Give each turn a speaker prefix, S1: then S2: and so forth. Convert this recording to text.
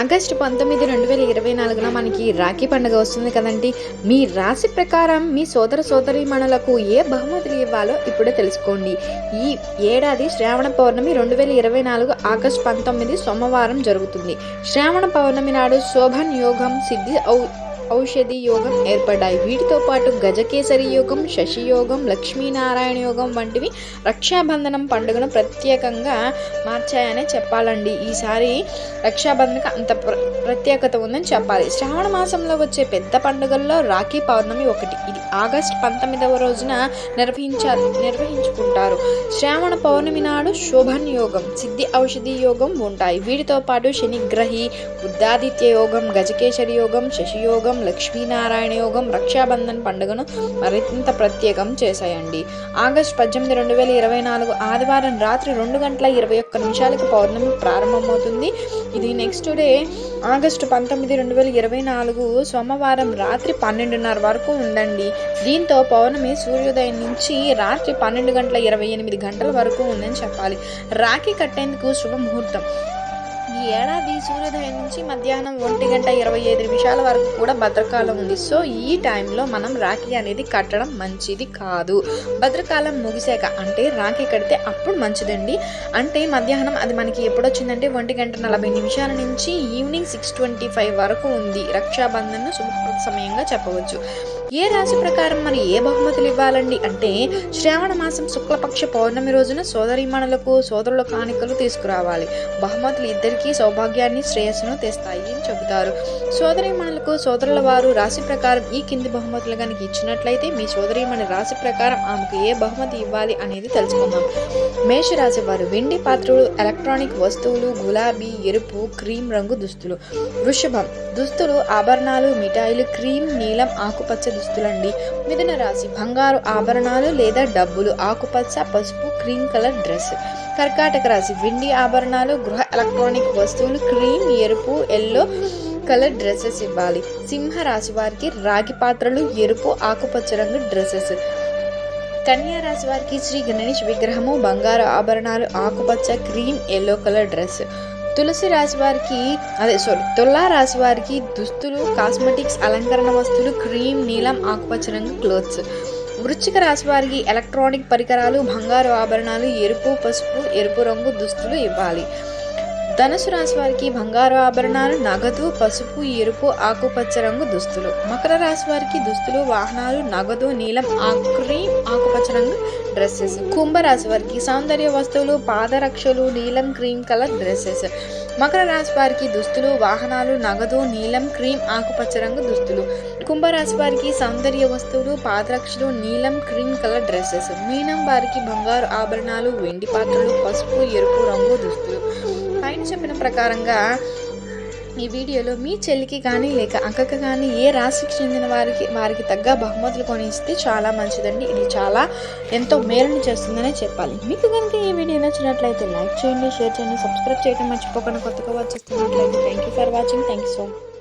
S1: August పంతొమ్మిది రెండు వేల ఇరవై నాలుగున మనకి రాఖీ పండుగ వస్తుంది కదండి. మీ రాశి ప్రకారం మీ సోదర సోదరీమణులకు ఏ బహుమతులు ఇవ్వాలో ఇప్పుడే తెలుసుకోండి. ఈ ఏడాది శ్రావణ పౌర్ణమి రెండు వేల ఇరవై నాలుగు ఆగస్టు పంతొమ్మిది సోమవారం జరుగుతుంది. శ్రావణ పౌర్ణమి నాడు శోభన్ యోగం సిద్ధి ఔ ఔషధి యోగం ఏర్పడ్డాయి వీటితో పాటు గజకేసరి యోగం శశి యోగం లక్ష్మీనారాయణ యోగం వంటివి రక్షాబంధనం పండుగను ప్రత్యేకంగా మార్చాయనే చెప్పాలండి. ఈసారి రక్షాబంధనకు అంత ప్ర ప్రత్యేకత ఉందని చెప్పాలి. శ్రావణ మాసంలో వచ్చే పెద్ద పండుగల్లో రాఖీ పౌర్ణమి ఒకటి. ఇది ఆగస్ట్ పంతొమ్మిదవ రోజున నిర్వహించారు నిర్వహించుకుంటారు. శ్రావణ పౌర్ణమి నాడు శోభన్ యోగం సిద్ధి ఔషధి యోగం ఉంటాయి. వీటితో పాటు శనిగ్రహి బుద్ధాదిత్య యోగం గజకేశరి యోగం శశి యోగం లక్ష్మీనారాయణ యోగం రక్షాబంధన్ పండుగను మరింత ప్రత్యేకం చేశాయండి. ఆగస్టు పద్దెనిమిది రెండు వేల ఇరవై నాలుగు ఆదివారం రాత్రి రెండు గంటల ఇరవై ఒక్క నిమిషాలకు పౌర్ణమి ప్రారంభమవుతుంది. ఇది నెక్స్ట్ డే ఆగస్టు పంతొమ్మిది రెండు వేల ఇరవై నాలుగు సోమవారం రాత్రి పన్నెండున్నర వరకు ఉందండి. దీంతో పౌర్ణమి సూర్యోదయం నుంచి రాత్రి పన్నెండు గంటల ఇరవై ఎనిమిది గంటల వరకు ఉందని చెప్పాలి. రాఖీ కట్టేందుకు శుభముహూర్తం. ఈ ఏడాది సూర్యోదయం నుంచి మధ్యాహ్నం ఒంటి గంట ఇరవై ఐదు నిమిషాల వరకు కూడా భద్రకాలం ఉంది. సో ఈ టైంలో మనం రాఖీ అనేది కట్టడం మంచిది కాదు. భద్రకాలం ముగిసాక అంటే రాఖీ కడితే అప్పుడు మంచిదండి. అంటే మధ్యాహ్నం అది మనకి ఎప్పుడు వచ్చిందంటే ఒంటి గంట నలభై నిమిషాల నుంచి ఈవినింగ్ సిక్స్ ట్వంటీ ఫైవ్ వరకు ఉంది. రక్షాబంధన్ను శుభప్రద సమయంగా చెప్పవచ్చు. ఏ రాశి ప్రకారం మరి ఏ బహుమతులు ఇవ్వాలండి? అంటే శ్రావణ మాసం శుక్లపక్ష పౌర్ణమి రోజున సోదరిమణులకు సోదరుల కానికలు తీసుకురావాలి. బహుమతులు ఇద్దరికీ సౌభాగ్యాన్ని శ్రేయస్సును తెస్తాయి అని చెబుతారు. సోదరీమణులకు సోదరుల వారు రాశి ప్రకారం ఈ కింది బహుమతులు కనుక ఇచ్చినట్లయితే మీ సోదరీమణి రాశి ప్రకారం ఆమెకు ఏ బహుమతి ఇవ్వాలి అనేది తెలుసుకుందాం. మేషరాశి వారు వెండి పాత్రలు ఎలక్ట్రానిక్ వస్తువులు గులాబీ ఎరుపు క్రీమ్ రంగు దుస్తులు. వృషభం దుస్తులు ఆభరణాలు మిఠాయిలు క్రీమ్ నీలం ఆకుపచ్చ దుస్తులండి. మిథున రాశి బంగారు ఆభరణాలు లేదా డబ్బులు ఆకుపచ్చ పసుపు క్రీమ్ కలర్ డ్రెస్. కర్కాటక రాశి వెండి ఆభరణాలు గృహ ఎలక్ట్రానిక్ వస్తువులు క్రీమ్ ఎరుపు ఎల్లో కలర్ డ్రెస్సెస్ ఇవ్వాలి. సింహ రాశి వారికి రాగి పాత్రలు ఎరుపు ఆకుపచ్చ రంగు డ్రెస్సెస్. కన్యా రాశి వారికి శ్రీ గణేష్ విగ్రహము బంగారు ఆభరణాలు ఆకుపచ్చ క్రీమ్ ఎల్లో కలర్ డ్రెస్. తులసి రాశి వారికి అదే సారీ తులా రాశి వారికి దుస్తులు కాస్మెటిక్స్ అలంకరణ వస్తువులు క్రీమ్ నీలం ఆకుపచ్చ రంగు క్లోత్స్. వృశ్చిక రాశి వారికి ఎలక్ట్రానిక్ పరికరాలు బంగారు ఆభరణాలు ఎరుపు పసుపు ఎరుపు రంగు దుస్తులు ఇవ్వాలి. ధనుసు రాశి వారికి బంగారు ఆభరణాలు నగదు పసుపు ఎరుపు ఆకుపచ్చ రంగు దుస్తులు. మకర రాశి వారికి దుస్తులు వాహనాలు నగదు నీలం క్రీమ్ ఆకుపచ్చ రంగు డ్రెస్సెస్. కుంభరాశి వారికి సౌందర్య వస్తువులు పాదరక్షలు నీలం క్రీమ్ కలర్ డ్రెస్సెస్. మకర రాశి వారికి దుస్తులు వాహనాలు నగదు నీలం క్రీమ్ ఆకుపచ్చ రంగు దుస్తులు. కుంభరాశి వారికి సౌందర్య వస్తువులు పాదరక్షలు నీలం క్రీమ్ కలర్ డ్రెస్సెస్. మీనం వారికి బంగారు ఆభరణాలు వెండి పాత్రలు పసుపు ఎరుపు రంగు దుస్తులు. చెప్పిన ప్రకారంగా ఈ వీడియోలో మీ చెల్లికి కానీ లేక అక్కకి కానీ ఏ రాశికి చెందిన వారికి వారికి తగ్గ బహుమతులు కొనిస్తే చాలా మంచిదండి. ఇది చాలా ఎంతో మేలుని చేస్తుందనే చెప్పాలి. మీకు కనుక ఈ వీడియో నచ్చినట్లయితే లైక్ చేయండి షేర్ చేయండి సబ్స్క్రైబ్ చేయడం మర్చిపోకుండా కొత్తగా వచ్చేస్తున్నట్లయితే thank you for watching thank you so much